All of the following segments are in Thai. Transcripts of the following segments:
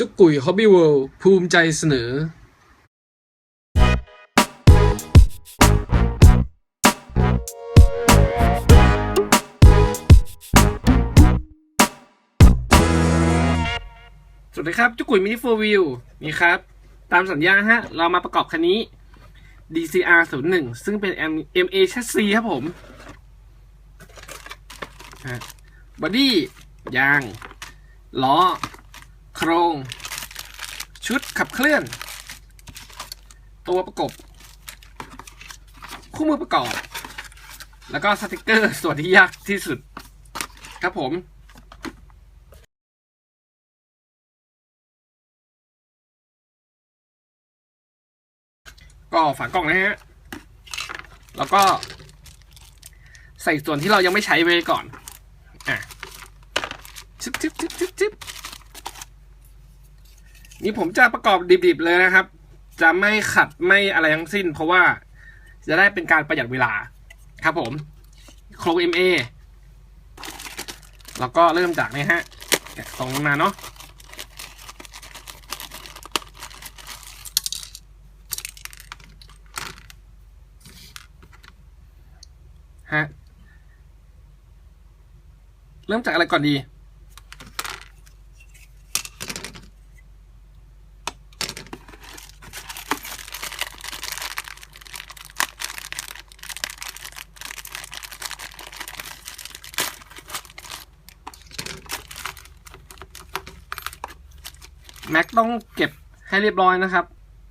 จุกกุยฮอบบี้เวิลด์ภูมิใจเสนอ สวัสดีครับ จุกกุยมินิโฟวิวนี่ครับ ตามสัญญาฮะ เรามาประกอบคันนี้ DCR 0 1ซึ่งเป็น M A chassis ครับผมบอดี้ยาง ล้อ โครง ชุดขับเคลื่อน ตัวประกบ คู่มือประกอบ แล้วก็สติกเกอร์ส่วนที่ยากที่สุด ครับผมก็ฝากล่องนะฮะ แล้วก็ ใส่ส่วนที่เรายังไม่ใช้ไว้ก่อน อะชิบชิบชิบชิบชิบ นี่ผมจะประกอบดิบๆเลยนะครับ จะไม่ขัดไม่อะไรทั้งสิ้น เพราะว่าจะได้เป็นการประหยัดเวลาครับผมโครง MA แล้วก็เริ่มจากนี่ฮะแกะตรงนี้มาเนาะฮะ เริ่มจากอะไรก่อนดี แม็กต้องเก็บให้เรียบร้อยนะครับ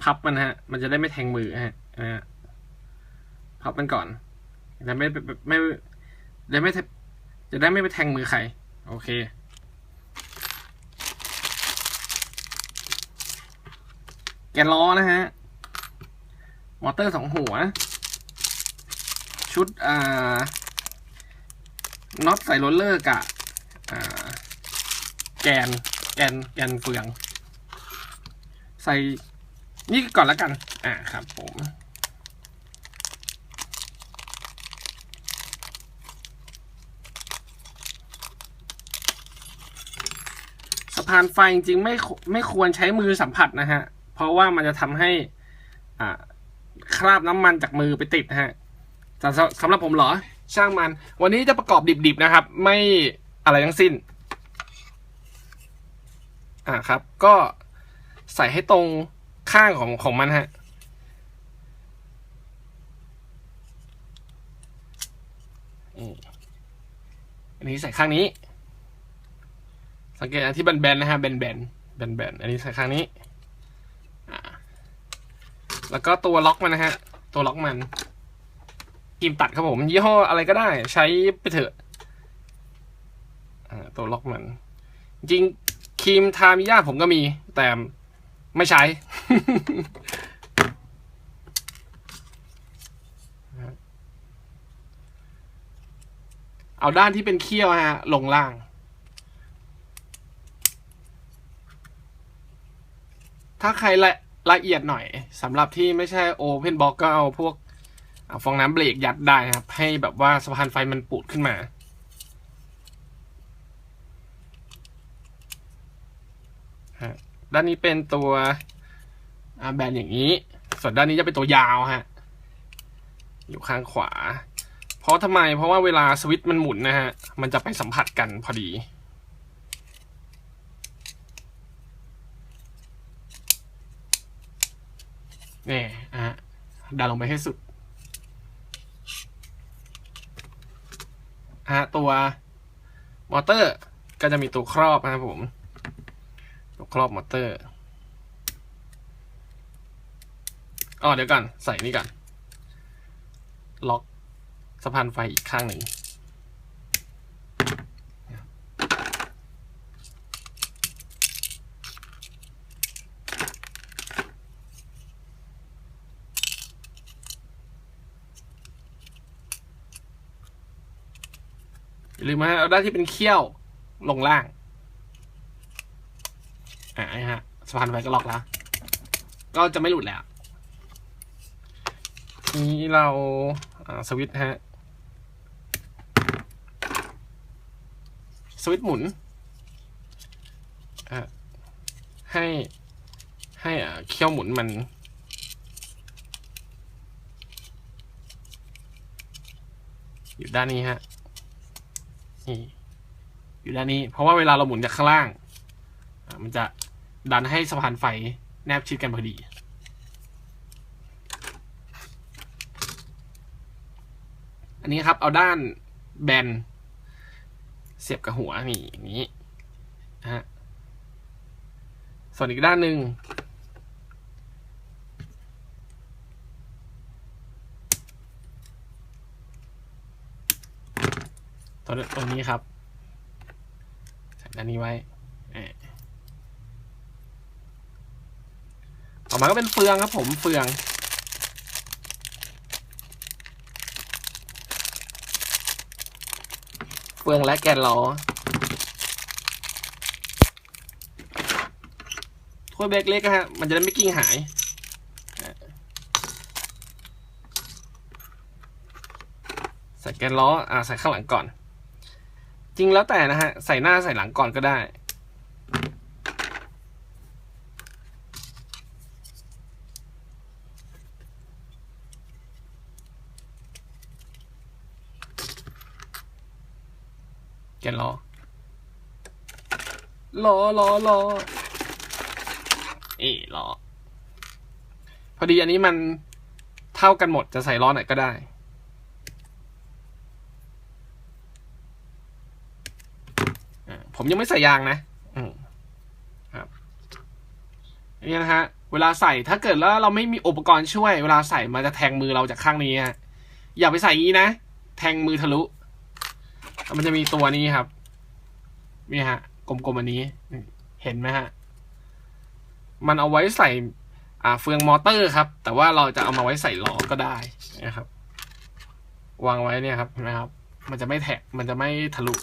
พับมันฮะ มันจะได้ไม่แทงมือฮะนะฮะพับมันก่อนจะไม่ไม่ไม่จะไม่จะได้ไม่ไปแทงมือใคร โอเคแกนล้อนะฮะ มอเตอร์สองหัว ชุด อ่า น็อตใส่โรลเลอร์กับอ่า แกน แกน แกนเฟือง ใส่นี่ก่อนแล้วกัน อ่าครับผม สะพานไฟจริงๆไม่ไม่ควรใช้มือสัมผัสนะฮะ เพราะว่ามันจะทำให้อ่าคราบน้ำมันจากมือไปติดนะฮะแต่สำหรับผมเหรอ ช่างมัน วันนี้จะประกอบดิบๆนะครับ ไม่อะไรทั้งสิ้น อ่าครับ ก็ ใส่ให้ตรงข้างของของมันฮะ อันนี้ใส่ข้างนี้ สังเกตอันที่แบนๆนะฮะแบนๆแบนๆอันนี้ใส่ข้างนี้ แล้วก็ตัวล็อกมันนะฮะ ตัวล็อกมันครีมตัดครับผม ยี่ห้ออะไรก็ได้ ใช้ไปเถอะตัวล็อกมัน จริงครีมทามิยาผมก็มี แต่ ไม่ใช้ เอาด้านที่เป็นเขี้ยวฮะ ลงล่าง ถ้าใครละละเอียดหน่อยสำหรับที่ไม่ใช่โอเพนบล็อกก็เอาพวกฟองน้ำเบรกยัดได้ครับ ให้แบบว่าสะพานไฟมันปูดขึ้นมา ฮะ ด้านนี้เป็นตัวแบนอย่างนี้ ส่วนด้านนี้จะเป็นตัวยาวฮะ อยู่ข้างขวา เพราะทำไม เพราะว่าเวลาสวิตช์มันหมุนนะฮะ มันจะไปสัมผัสกันพอดี นี่อะดันลงไปให้สุดฮะตัวมอเตอร์ก็จะมีตัวครอบนะครับผม ครอบมอเตอร์อ๋อเดี๋ยวก่อนใส่นี่ก่อนล็อกสะพานไฟอีกข้างหนึ่งอย่าลืมนะเอาด้านที่เป็นเขี้ยวลงล่าง อ่าฮะสะพานไฟก็ล็อกแล้ว ก็จะไม่หลุดแล้ว นี้เราสวิตช์ฮะ สวิตช์หมุนอะให้ให้อ่าเขี้ยวหมุนมันอยู่ด้านนี้ฮะ นี่ อยู่ด้านนี้ เพราะว่าเวลาเราหมุนจากข้างล่างอะมันจะ ดันให้สะพานไฟแนบชิดกันพอดี อันนี้ครับเอาด้านแบน เสียบกับหัวนี่อย่างนี้นะฮะส่วนอีกด้านหนึ่งตัวนี้ครับใส่ด้านนี้ไว้เอ่อ ต่อมาก็เป็นเฟืองครับผมเฟืองเฟืองและแกนล้อถ้วยเบรกเล็กฮะมันจะได้ไม่กิ้งหายใส่แกนล้ออ่าใส่ข้างหลังก่อน จริงแล้วแต่นะฮะ ใส่หน้าใส่หลังก่อนก็ได้ แกนล้อ ล้อล้อล้อเอ้ล้อพอดีอันนี้มันเท่ากันหมดจะใส่ล้อไหนก็ได้อ่าผมยังไม่ใส่ยางนะอืมครับอันนี้นะฮะ เวลาใส่ถ้าเกิดแล้วเราไม่มีอุปกรณ์ช่วย เวลาใส่มันจะแทงมือเราจากข้างนี้ฮะ อย่าไปใส่อย่างนี้นะ แทงมือทะลุ มันจะมีตัวนี้ครับ นี่ฮะ กลมๆอันนี้ เห็นไหมฮะ มันเอาไว้ใส่อ่าเฟืองมอเตอร์ครับ แต่ว่าเราจะเอามาไว้ใส่ล้อก็ได้นะครับ วางไว้เนี่ยครับเห็นะครับ มันจะไม่แทะมันจะไม่ทะลุ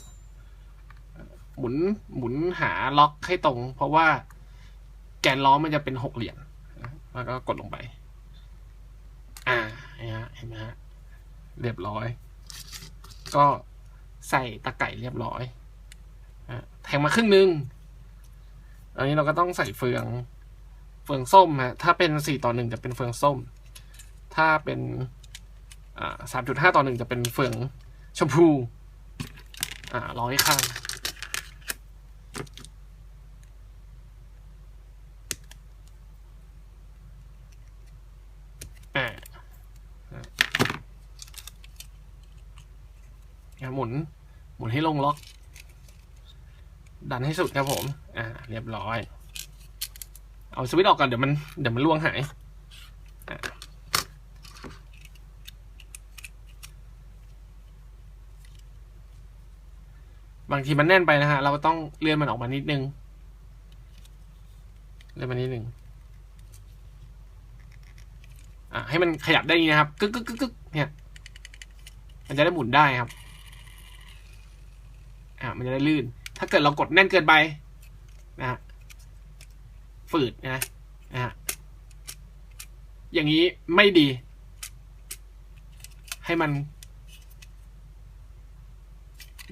หมุนหมุนหาล็อกให้ตรง เพราะว่าแกนล้อมันจะเป็นหกเหลี่ยมแล้วก็กดลงไป อ่าเห็นไหมฮะเรียบร้อย ก็ใส่ตะไก่เรียบร้อย งมาครึ่งหนึ่งอันนี้เราก็ต้องใส่เฟือง เฟืองส้มฮะ ถ้าเป็นสี่ต่อหนึ่งจะเป็นเฟืองส้ม ถ้าเป็นสามจุดห้าต่อหนึ่งจะเป็นเฟืองชมพู อ่าร้อยข้างหมุน หมุนให้ลงล็อก ดันให้สุดครับผม อ่า เรียบร้อย เอาสวิตช์ออกก่อนเดี๋ยวมันเดี๋ยวมันล่วงหายบางทีมันแน่นไปนะฮะ เราก็ต้องเลื่อนมันออกมานิดนึง เลื่อนมานิดนึง อะให้มันขยับได้นี้นะครับ กึกกึกกึกกึกเนี่ย มันจะได้หมุนได้ครับ อะมันจะได้ลื่น ถ้าเกิดเรากดแน่นเกินไปนะฮะฝืดนะนะฮะอย่างนี้ไม่ดี ให้มัน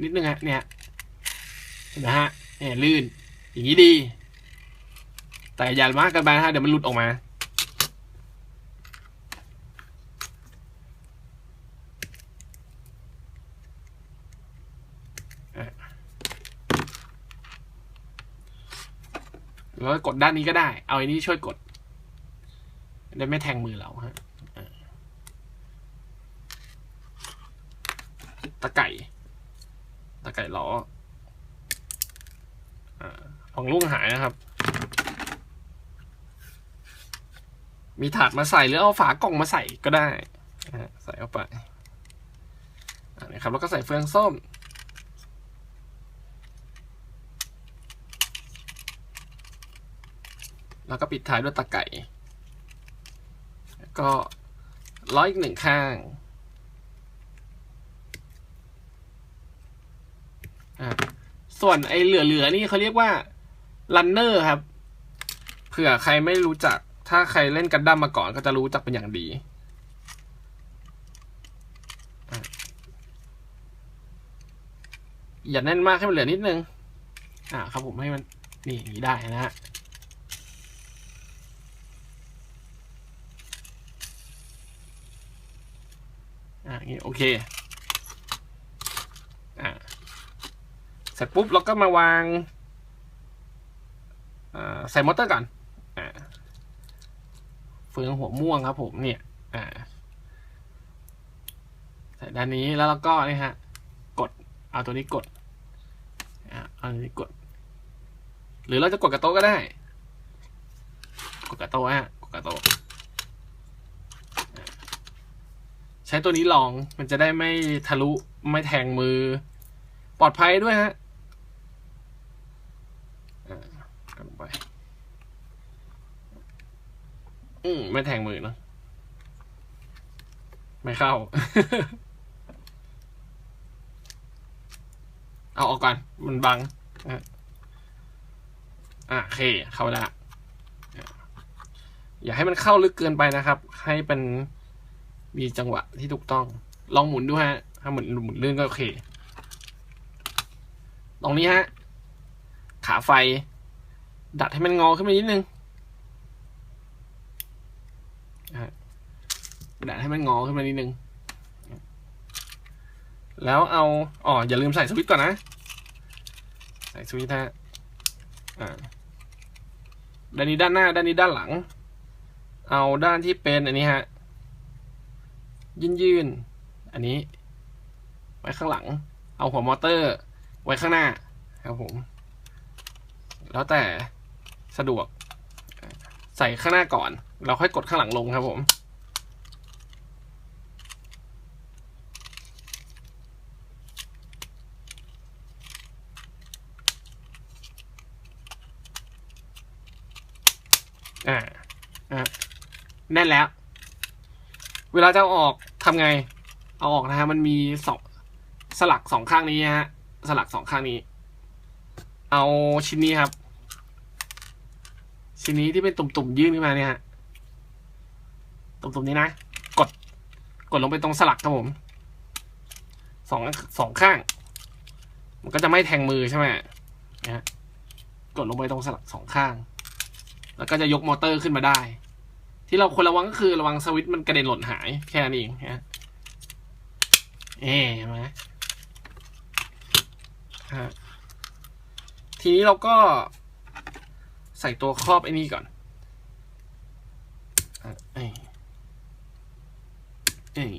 นิดนึงฮะเนี่ยเห็นไหมฮะเนี่ยลื่น อย่างนี้ดี แต่อย่ามากเกินไปนะฮะเดี๋ยวมันหลุดออกมา แล้วกดด้านนี้ก็ได้ เอาอันนี้ช่วยกดได้ไม่แทงมือเราฮะตะไก่ตะไก่ล้อของลุงหายนะครับ มีถาดมาใส่หรือเอาฝากล่องมาใส่ก็ได้ใส่เข้าไปนนี้ครับแล้วก็ใส่เฟืองส้ม แล้วก็ปิดท้ายด้วยตะไก่ก็ร้อยอีกหนึ่งข้างส่วนไอ้เหลือๆนี่เขาเรียกว่าลันเนอร์ครับ เผื่อใครไม่รู้จัก ถ้าใครเล่นกันดั้มมาก่อนก็จะรู้จักเป็นอย่างดีอะอย่าแน่นมากให้มันเหลือนิดนึง อ่าครับผมให้มันนี่อย่างนี้ได้นะฮะ นี่โอเคอ่าเสร็จปุ๊บเราก็มาวางาใส่มอเตอร์ก่อนอ่าเฟืองหัวม่วงครับผมเนี่ยอ่าใส่ด้านนี้แล้วเราก็นี่ฮะกดเอาตัวนี้กดอ่าเอาตัวนี้กด หรือเราจะกดกับโต๊ะก็ได้ กดกับโต๊ะฮะกดกับโต๊ะอ่า ใช้ตัวนี้ลองมันจะได้ไม่ทะลุไม่แทงมือ ปลอดภัยด้วยฮะอ่ากดลงไป อืมไม่แทงมือเนอะไม่เข้า เอาออกก่อน มันบัง อะโอเค เข้าแล้วอย่าให้มันเข้าลึกเกินไปนะครับ ให้เป็น มีจังหวะที่ถูกต้อง ลองหมุนดูฮะ ถ้าหมุนหมุนเลื่อนก็โอเค ตรงนี้ฮะ ขาไฟ ดัดให้มันงอขึ้นมานิดนึงอะดัดให้มันงอขึ้นมานิดนึง แล้วเอา อ๋อ อย่าลืมใส่สวิตช์ก่อนนะ ใส่สวิตช์ฮะอ่าด้านนี้ด้านหน้า ด้านนี้ด้านหลัง เอาด้านที่เป็นอันนี้ฮะ ยืนยืนๆอันนี้ ไว้ข้างหลัง เอาหัวมอเตอร์ ไว้ข้างหน้าครับผม แล้วแต่สะดวก ใส่ข้างหน้าก่อน เราค่อยกดข้างหลังลงครับผมอ่าอ่าแน่นแล้ว เวลาจะเอาออกทำไง เอาออกนะฮะมันมีสองสลักสองข้างนี้ฮะสลักสองข้างนี้ เอาชิ้นนี้ครับ ชิ้นนี้ที่เป็นตุ่มๆยื่นขึ้นมาเนี่ยฮะตุ่มๆนี้นะ กด กดลงไปตรงสลักครับผมสองสองข้าง มันก็จะไม่แทงมือใช่ไหมนะฮะกดลงไปตรงสลักสองข้าง แล้วก็จะยกมอเตอร์ขึ้นมาได้ ที่เราควรระวังก็คือระวังสวิตช์มันกระเด็นหล่นหายแค่นั้นเองฮะเอ๊ะมฮะทีนี้เราก็ใส่ตัวครอบไอ้นี่ก่อนอะเอ้ยเอ้ย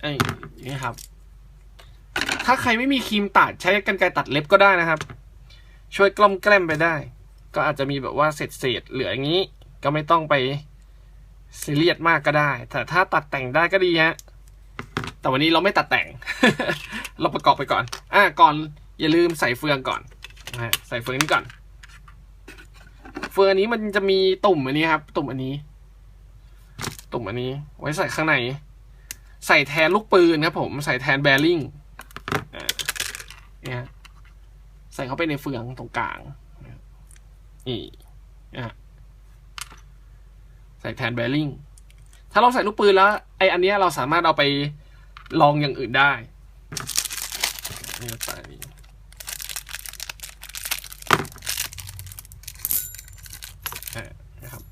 เอ้ยนี่ครับ ถ้าใครไม่มีครีมตัดใช้กรรไกรตัดเล็บก็ได้นะครับ ช่วยกล่อมแกล้มไปได้ ก็อาจจะมีแบบว่าเศษเศษเหลืออย่างนี้ ก็ไม่ต้องไปซีเรียสมากก็ได้ แต่ถ้าตัดแต่งได้ก็ดีฮะ แต่วันนี้เราไม่ตัดแต่ง เราประกอบไปก่อน อะก่อนอย่าลืมใส่เฟืองก่อนนะใส่เฟืองนี้ก่อน เฟืองอันนี้มันจะมีตุ่มอันนี้ครับ ตุ่มอันนี้ ตุ่มอันนี้ ไว้ใส่ข้างใน ใส่แทนลูกปืนครับผม ใส่แทนแบริ่งเนี่ยใส่เข้าไปในเฟืองตรงกลางนี่อะ ส่แทนแบริ่งถ้าเราใส่ลูกปืนแล้วไออันเนี้ยเราสามารถเอาไปลองอย่างอื่นได้นี่ใส่นี่อะนะครับ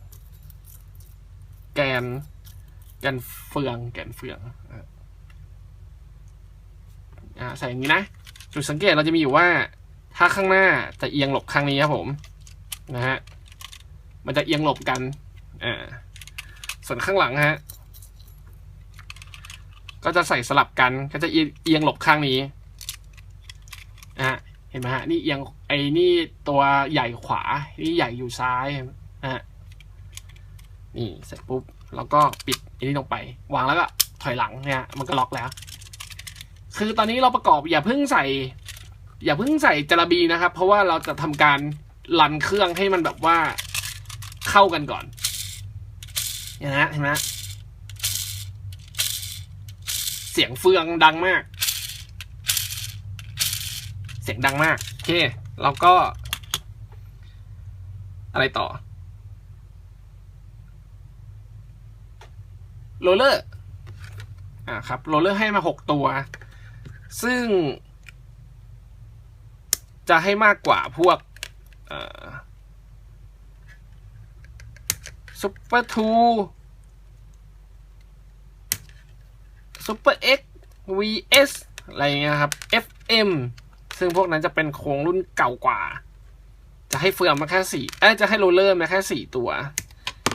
แกน แกนเฟือง แกนเฟืองอะอะใส่อย่างนี้นะ จุดสังเกตเราจะมีอยู่ว่า ถ้าข้างหน้าจะเอียงหลบข้างนี้ครับผม นะฮะ มันจะเอียงหลบกัน อ่าส่วนข้างหลังฮะ ก็จะใส่สลับกันก็จะเอียงหลบข้างนี้นะฮะเห็นไหมฮะ นี่เอียงไอ้นี่ตัวใหญ่ขวา นี่ใหญ่อยู่ซ้ายนะฮะนี่เสร็จปุ๊บแล้วก็ปิดอันนี้ลงไป วางแล้วก็ถอยหลังเนี่ย มันก็ล็อกแล้ว คือตอนนี้เราประกอบอย่าเพิ่งใส่ อย่าเพิ่งใส่จระบีนะครับ เพราะว่าเราจะทำการรันเครื่องให้มันแบบว่าเข้ากันก่อน นไหมเห็นไหมเสียงเฟืองดังมาก เสียงดังมาก โอเค แล้วก็ อะไรต่อโรลเลอร์อ่าครับโรลเลอร์ให้มาหกตัว ซึ่ง จะให้มากกว่าพวก ซุปเปอร์ทู Super X VS อะไรเงี้ยครับ FM ซึ่งพวกนั้นจะเป็นโครงรุ่นเก่ากว่า จะให้เฟืองมาแค่สี่เอ้จะให้โรลเลอร์มาแค่สี่ตัว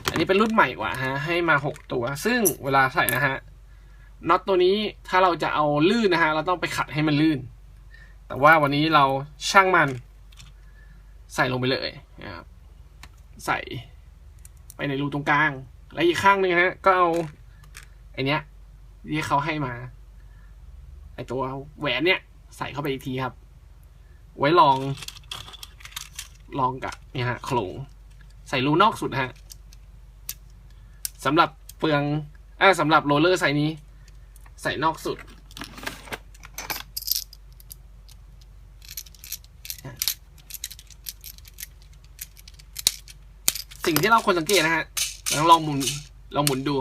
อันนี้เป็นรุ่นใหม่กว่าฮะ ให้มาหกตัว ซึ่งเวลาใส่นะฮะน็อตตัวนี้ถ้าเราจะเอาลื่นนะฮะ เราต้องไปขัดให้มันลื่น แต่ว่าวันนี้เราช่างมัน ใส่ลงไปเลยนะครับใส่ ไปในรูตรงกลาง และอีกข้างหนึ่งฮะ ก็เอาไอเนี้ยที่เขาให้มา ไอตัวแหวนเนี่ยใส่เข้าไปอีกทีครับ ไว้ลอง ลองกับเนี่ยฮะโครงใส่รูนอกสุดฮะสำหรับเฟืองอ่าสำหรับโรลเลอร์ไซส์นี้ ใส่นอกสุด สิ่งที่เราควรสังเกตนะฮะลองลองหมุนลองหมุนดู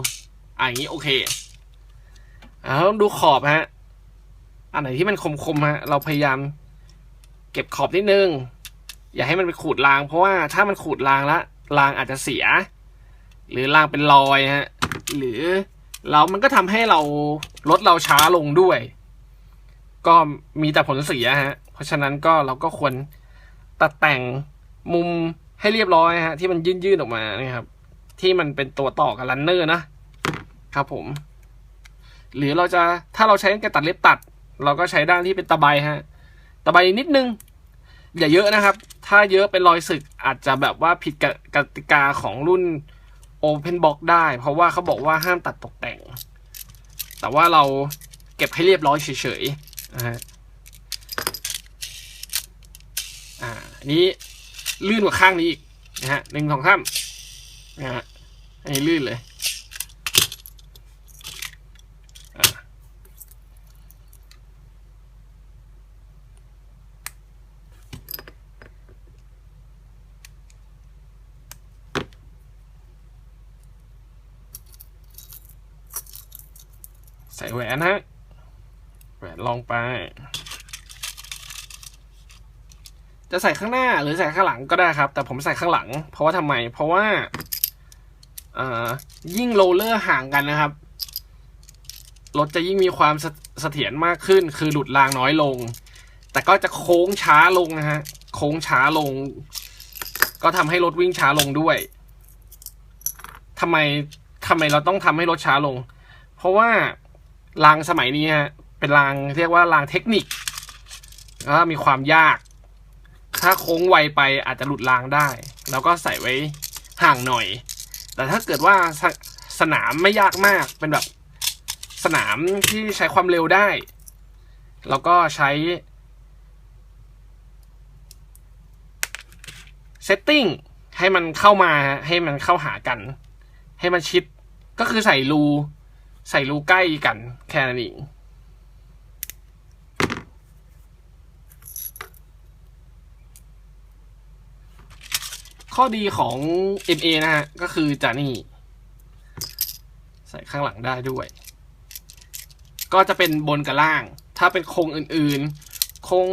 อ่าอย่างนี้โอเคอ่าต้องดูขอบฮะอันไหนที่มันคมๆฮะเราพยายามเก็บขอบนิดนึง อย่าให้มันไปขูดราง เพราะว่าถ้ามันขูดรางแล้วรางอาจจะเสีย หรือรางเป็นรอยฮะหรือแล้วมันก็ทำให้เรารถเราช้าลงด้วย ก็มีแต่ผลเสียฮะเพราะฉะนั้นก็เราก็ควรตัดแต่งมุม ให้เรียบร้อยฮะ ที่มันยื่นๆออกมานะครับ ที่มันเป็นตัวต่อกับรันเนอร์นะครับผม หรือเราจะถ้าเราใช้การตัดเล็บตัด เราก็ใช้ด้านที่เป็นตะไบฮะตะไบนิดนึง อย่าเยอะนะครับ ถ้าเยอะเป็นรอยสึกอาจจะแบบว่าผิดกติกาของรุ่น Open Box ได้ เพราะว่าเขาบอกว่าห้ามตัดตกแต่ง แต่ว่าเราเก็บให้เรียบร้อยเฉยๆนะฮะอ่านี้ ลื่นกว่าข้างนี้อีกนะฮะหนึ่งสองสามนะฮะอันนี้ลื่นเลยอ่าใส่แหวนฮะแหวนลองไป จะใส่ข้างหน้าหรือใส่ข้างหลังก็ได้ครับ แต่ผมใส่ข้างหลัง เพราะว่าทำไม เพราะว่าอ่อยิ่งโรลเลอร์ห่างกันนะครับรถจะยิ่งมีความเสถียรมากขึ้น คือหลุดรางน้อยลง แต่ก็จะโค้งช้าลงนะฮะ โค้งช้าลง ก็ทำให้รถวิ่งช้าลงด้วยทำไมทำไมเราต้องทำให้รถช้าลง เพราะว่ารางสมัยนี้ฮะเป็นรางเรียกว่ารางเทคนิคแล้วมีความยาก ถ้าโค้งไวไปอาจจะหลุดรางได้ แล้วก็ใส่ไว้ห่างหน่อย แต่ถ้าเกิดว่าสสนามไม่ยากมากเป็นแบบสนามที่ใช้ความเร็วได้ แล้วก็ใช้เซตติ้งให้มันเข้ามาให้มันเข้าหากัน ให้มันชิด ก็คือใส่รู ใส่รูใกล้กันแค่นั้นเอง ข้อดีของ MA นะฮะ ก็คือจะนี่ ใส่ข้างหลังได้ด้วย ก็จะเป็นบนกับล่าง ถ้าเป็นโครงอื่นๆ โครง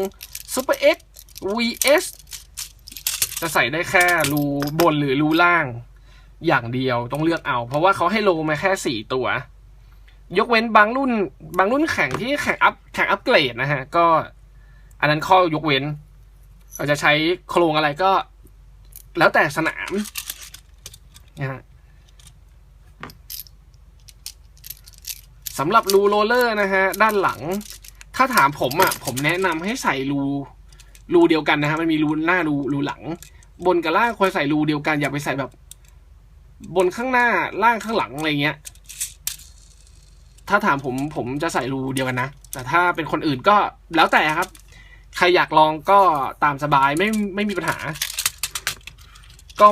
Super X VS จะใส่ได้แค่รูบนหรือรูล่างอย่างเดียวต้องเลือกเอา เพราะว่าเขาให้โลมาแค่สี่ตัว ยกเว้นบางรุ่น บางรุ่นแข่งที่แข่งอัพแข่งอัพเกรดนะฮะ ก็ อันนั้นข้อยกเว้นเราจะใช้โครงอะไรก็ แล้วแต่สนามนะฮะสำหรับรูโรลเลอร์นะฮะด้านหลัง ถ้าถามผมอะผมแนะนำให้ใส่รูรูเดียวกันนะฮะมันมีรูหน้ารูรูหลัง บนกับล่างควรใส่รูเดียวกันอย่าไปใส่แบบ บนข้างหน้าล่างข้างหลังอะไรเงี้ย ถ้าถามผมผมจะใส่รูเดียวกันนะ แต่ถ้าเป็นคนอื่นก็แล้วแต่ครับ ใครอยากลองก็ตามสบายไม่ไม่มีปัญหา ก็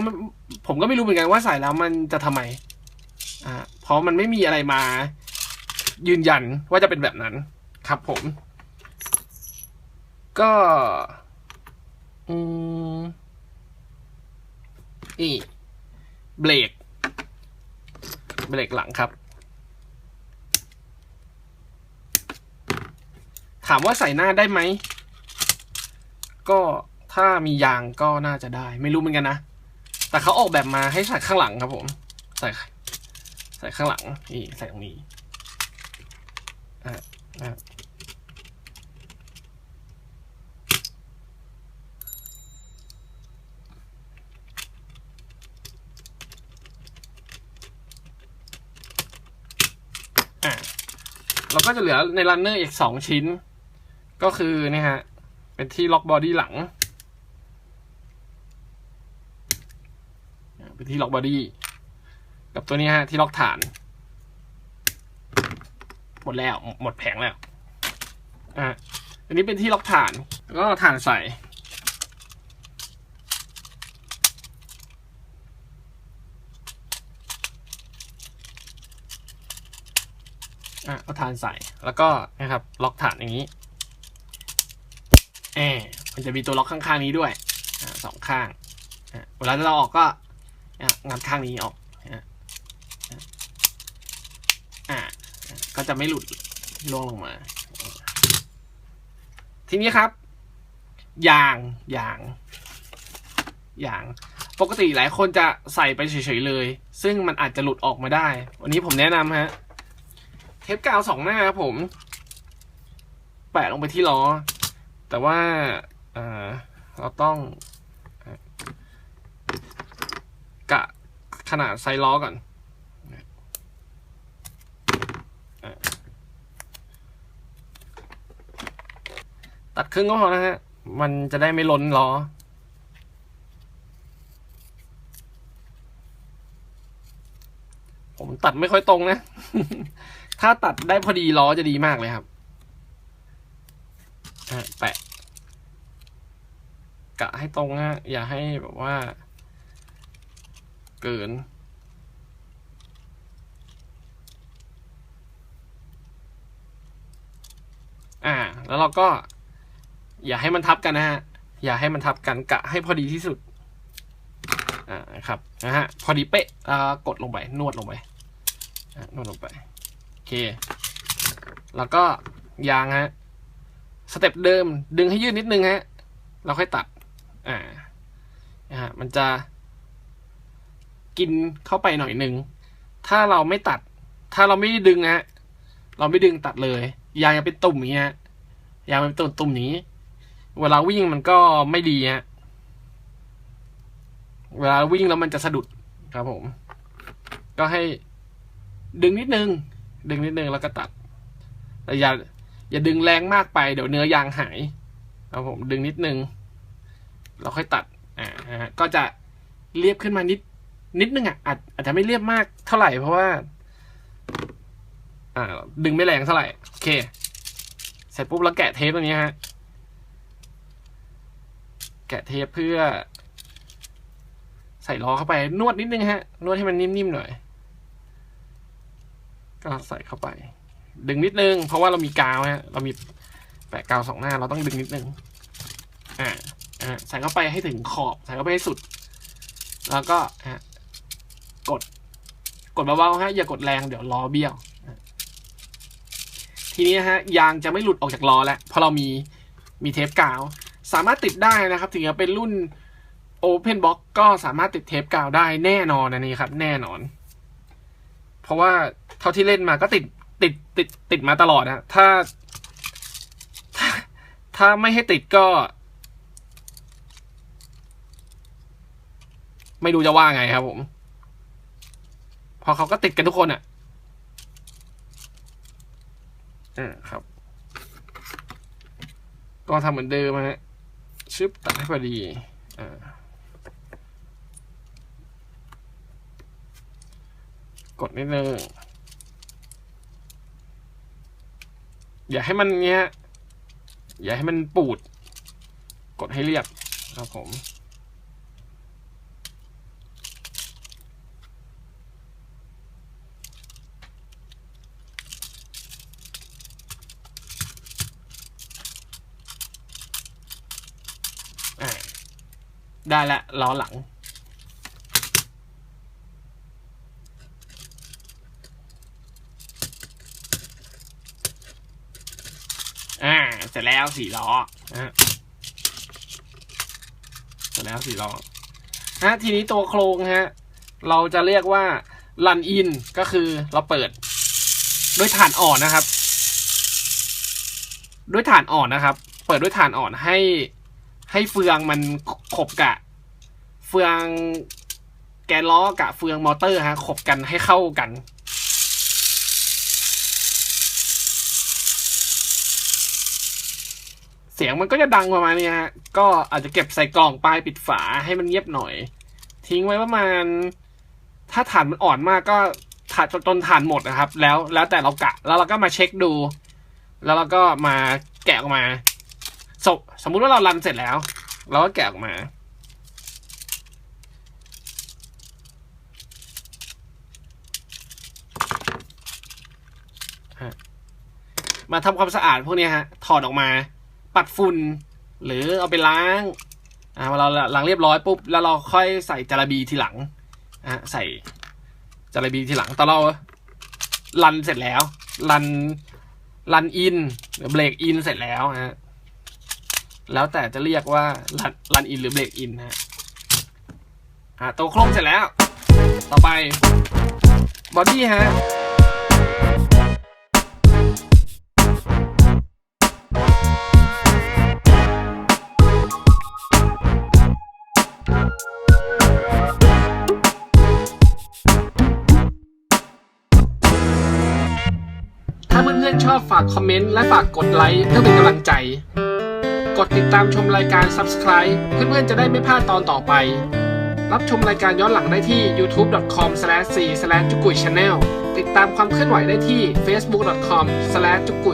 ผมก็ไม่รู้เหมือนกันว่าใส่แล้วมันจะทำไมอ่าเพราะมันไม่มีอะไรมา ยืนยันว่าจะเป็นแบบนั้นครับผม ก็อืมนี่เบรกเบรกหลังครับ ถามว่าใส่หน้าได้ไหม ก็ถ้ามียางก็น่าจะได้ ไม่รู้เหมือนกันนะ แต่เขาออกแบบมาให้ใส่ข้างหลังครับผม ใส่ใส่ข้างหลังนี่ใส่ตรงนี้อะอะอะเราก็จะเหลือในรันเนอร์อีกสองชิ้น ก็คือเนี่ยฮะ เป็นที่ล็อกบอดี้หลัง เป็น ที่ล็อกบอดี้กับตัวนี้ฮะที่ล็อกฐาน หมดแล้วหมดแผงแล้วอะอันนี้เป็นที่ล็อกฐานแล้วก็ฐานใส่อะเอาฐานใส่แล้วก็นะครับล็อกฐานอย่างนี้แอมมันจะมีตัวล็อกข้างๆนี้ด้วยสองข้างเวลาเราออกก็ งัดข้างนี้ออกอะอะก็จะไม่หลุดล่วงลงมา ทีนี้ครับยางยางยาง ปกติหลายคนจะใส่ไปเฉยๆเลย ซึ่งมันอาจจะหลุดออกมาได้ วันนี้ผมแนะนำฮะ เทปกาวสองหน้าครับผม แปะลงไปที่ล้อ แต่ว่าเอ่อเราต้องเอ่อกะ ขนาดไซส์ล้อก่อนตัดครึ่งก็พอนะฮะ มันจะได้ไม่ล้นล้อ ผมตัดไม่ค่อยตรงนะ ถ้าตัดได้พอดีล้อจะดีมากเลยครับแปะกะให้ตรงนะอย่าให้แบบว่า เกิน อ่า แล้วเราก็ อย่าให้มันทับกันนะฮะ อย่าให้มันทับกันกะให้พอดีที่สุด อ่าครับ นะฮะ พอดีเป๊ะอ่ากดลงไป นวดลงไปอ่นวดลงไป โอเค แล้วก็ยางฮะ สเต็ปเดิม ดึงให้ยืดนิดนึงฮะ เราค่อยตัด อ่านะฮะ มันจะ กินเข้าไปหน่อยหนึ่ง ถ้าเราไม่ตัด ถ้าเราไม่ดึงฮะเราไม่ดึงตัดเลย ยางยังเป็นตุ่มอย่างเงี้ย ยางเป็นตุ่มตุ่มนี้ เวลาวิ่งมันก็ไม่ดีฮะ เวลาวิ่งแล้วมันจะสะดุดครับผม ก็ให้ดึงนิดนึง ดึงนิดนึงแล้วก็ตัด แต่อย่า อย่าดึงแรงมากไป เดี๋ยวเนื้อยางหาย ครับผม ดึงนิดนึง เราค่อยตัด อ่า ก็จะเรียบขึ้นมานิด นิดนึงอะอาจอาจจะไม่เรียบมากเท่าไหร่เพราะว่า อ่า ดึงไม่แรงเท่าไหร่ โอเค เสร็จปุ๊บแล้วแกะเทปตัวนี้ฮะ แกะเทปเพื่อ ใส่ล้อเข้าไป นวดนิดนึงฮะ นวดให้มันนิ่มๆหน่อย ก็ใส่เข้าไป ดึงนิดนึง เพราะว่าเรามีกาวฮะ เรามีแปะกาวสองหน้า เราต้องดึงนิดนึง อ่าอ่าใส่เข้าไปให้ถึงขอบ ใส่เข้าไปให้สุด แล้วก็ฮะ กด กดเบาๆฮะอย่ากดแรงเดี๋ยวล้อเบี้ยว ทีนี้ฮะยางจะไม่หลุดออกจากล้อแล้วเพราะเรามีมีเทปกาว สามารถติดได้นะครับ ถึงจะเป็นรุ่น Open Box ก็สามารถติดเทปกาวได้แน่นอนอันนี้ครับ แน่นอน เพราะว่าเท่าที่เล่นมาก็ติดติดติดติดมาตลอดนะถ้าถ้า ถ้าไม่ให้ติดก็ ไม่รู้จะว่าไงครับผม พอเขาก็ติดกันทุกคนอะอ่าครับ ก็ทำเหมือนเดิมฮะชึบตัดให้พอดีอ่ากดนิดนึงอย่าให้มันเนี้ย อย่าให้มันปูด กดให้เรียบครับผม อ่า ได้ละล้อหลัง อ่า เสร็จแล้วสี่ล้อนะฮะเสร็จแล้วสี่ล้อฮะทีนี้ตัวโครงฮะ เราจะเรียกว่ารันอินก็คือเราเปิด ด้วยฐานอ่อนนะครับ ด้วยถ่านอ่อนนะครับ เปิดด้วยถ่านอ่อนให้ให้เฟืองมัน บกะ เฟืองแกนล้อกับเฟืองมอเตอร์ฮะขบกันให้เข้ากันเสียงมันก็จะดังประมาณนี้ฮะ ก็อาจจะเก็บใส่กล่องปลายปิดฝาให้มันเงียบหน่อย ทิ้งไว้ประมาณ ถ้าถ่านมันอ่อนมากก็ถ่านจนจนถ่านหมดนะครับ แล้วแล้วแต่เรากะ แล้วเราก็มาเช็คดู แล้วเราก็มาแกะออกมาสมสมมุติว่าเรารันเสร็จแล้ว เราก็แกะออกมา มาทำความสะอาดพวกนี้ฮะ ถอดออกมา ปัดฝุ่น หรือเอาไปล้าง อ่าเวลาเราล้างเรียบร้อยปุ๊บ แล้วเราค่อยใส่จาระบีทีหลัง อะใส่จาระบีทีหลังตอนเรารันเสร็จแล้ว รันรันอินหรือเบรกอินเสร็จแล้วฮะ แล้วแต่จะเรียกว่ารันรันอินหรือเบรกอินฮะอ่าตัวโครงเสร็จแล้ว ต่อไปบอดี้ฮะถ้าเพื่อนๆชอบฝากคอมเมนต์และฝากกดไลค์เพื่อเป็นกำลังใจ ดติดตามชมรายการ Subscribe เพื่อนๆจะได้ไม่พลาดตอนต่อไป รับชมรายการย้อนหลังได้ที่ youtube.com c /c /จุกุย channel ติดตามความเคลื่อนไหวได้ที่ facebook.com /จุกุ